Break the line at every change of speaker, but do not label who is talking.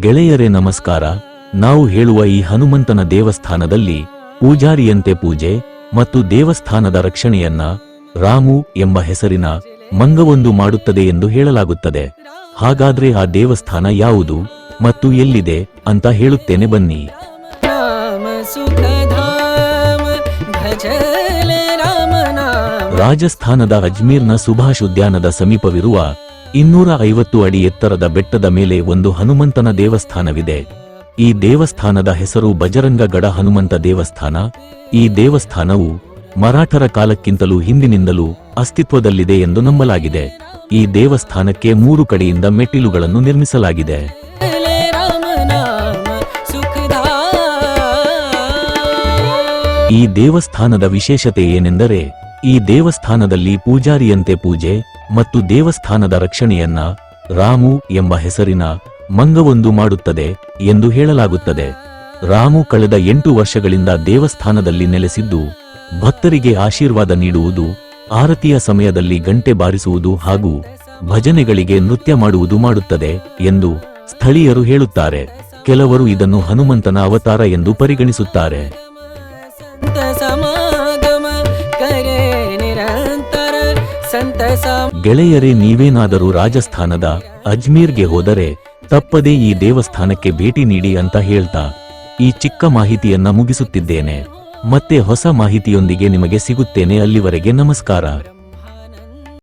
ಗೆಳೆಯರೇ ನಮಸ್ಕಾರ ನಾವು ಹೇಳುವ ಈ ಹನುಮಂತನ ದೇವಸ್ಥಾನದಲ್ಲಿ ಪೂಜಾರಿಯಂತೆ ಪೂಜೆ ಮತ್ತು ದೇವಸ್ಥಾನದ ರಕ್ಷಣೆಯನ್ನ ರಾಮು ಎಂಬ ಹೆಸರಿನ ಮಂಗವೊಂದು ಮಾಡುತ್ತದೆ ಎಂದು ಹೇಳಲಾಗುತ್ತದೆ. ಹಾಗಾದ್ರೆ ಆ ದೇವಸ್ಥಾನ ಯಾವುದು ಮತ್ತು ಎಲ್ಲಿದೆ ಅಂತ ಹೇಳುತ್ತೇನೆ ಬನ್ನಿ. ರಾಜಸ್ಥಾನದ ಅಜ್ಮೀರ್ನ ಸುಭಾಷ್ ಉದ್ಯಾನದ ಸಮೀಪವಿರುವ ಇನ್ನೂರ ಐವತ್ತು ಅಡಿ ಎತ್ತರದ ಬೆಟ್ಟದ ಮೇಲೆ ಒಂದು ಹನುಮಂತನ ದೇವಸ್ಥಾನವಿದೆ. ಈ ದೇವಸ್ಥಾನದ ಹೆಸರು ಬಜರಂಗಗಡ ಹನುಮಂತ ದೇವಸ್ಥಾನ. ಈ ದೇವಸ್ಥಾನವು ಮರಾಠರ ಕಾಲಕ್ಕಿಂತಲೂ ಹಿಂದಿನಿಂದಲೂ ಅಸ್ತಿತ್ವದಲ್ಲಿದೆ ಎಂದು ನಂಬಲಾಗಿದೆ. ಈ ದೇವಸ್ಥಾನಕ್ಕೆ ಮೂರು ಕಡೆಯಿಂದ ಮೆಟ್ಟಿಲುಗಳನ್ನು ನಿರ್ಮಿಸಲಾಗಿದೆ. ಈ ದೇವಸ್ಥಾನದ ವಿಶೇಷತೆ ಏನೆಂದರೆ, ಈ ದೇವಸ್ಥಾನದಲ್ಲಿ ಪೂಜಾರಿಯಂತೆ ಪೂಜೆ ಮತ್ತು ದೇವಸ್ಥಾನದ ರಕ್ಷಣೆಯನ್ನ ರಾಮು ಎಂಬ ಹೆಸರಿನ ಮಂಗವೊಂದು ಮಾಡುತ್ತದೆ ಎಂದು ಹೇಳಲಾಗುತ್ತದೆ. ರಾಮು ಕಳೆದ ಎಂಟು ವರ್ಷಗಳಿಂದ ದೇವಸ್ಥಾನದಲ್ಲಿ ನೆಲೆಸಿದ್ದು, ಭಕ್ತರಿಗೆ ಆಶೀರ್ವಾದ ನೀಡುವುದು, ಆರತಿಯ ಸಮಯದಲ್ಲಿ ಗಂಟೆ ಬಾರಿಸುವುದು ಹಾಗೂ ಭಜನೆಗಳಿಗೆ ನೃತ್ಯ ಮಾಡುವುದು ಮಾಡುತ್ತದೆ ಎಂದು ಸ್ಥಳೀಯರು ಹೇಳುತ್ತಾರೆ. ಕೆಲವರು ಇದನ್ನು ಹನುಮಂತನ ಅವತಾರ ಎಂದು ಪರಿಗಣಿಸುತ್ತಾರೆ. ಗೆಳೆಯರೇ, ನೀವೇನಾದರೂ ರಾಜಸ್ಥಾನದ ಅಜ್ಮೀರ್ಗೆ ಹೋದರೆ ತಪ್ಪದೇ ಈ ದೇವಸ್ಥಾನಕ್ಕೆ ಭೇಟಿ ನೀಡಿ ಅಂತ ಹೇಳ್ತಾ ಈ ಚಿಕ್ಕ ಮಾಹಿತಿಯನ್ನ ಮುಗಿಸುತ್ತಿದ್ದೇನೆ. ಮತ್ತೆ ಹೊಸ ಮಾಹಿತಿಯೊಂದಿಗೆ ನಿಮಗೆ ಸಿಗುತ್ತೇನೆ. ಅಲ್ಲಿವರೆಗೆ ನಮಸ್ಕಾರ.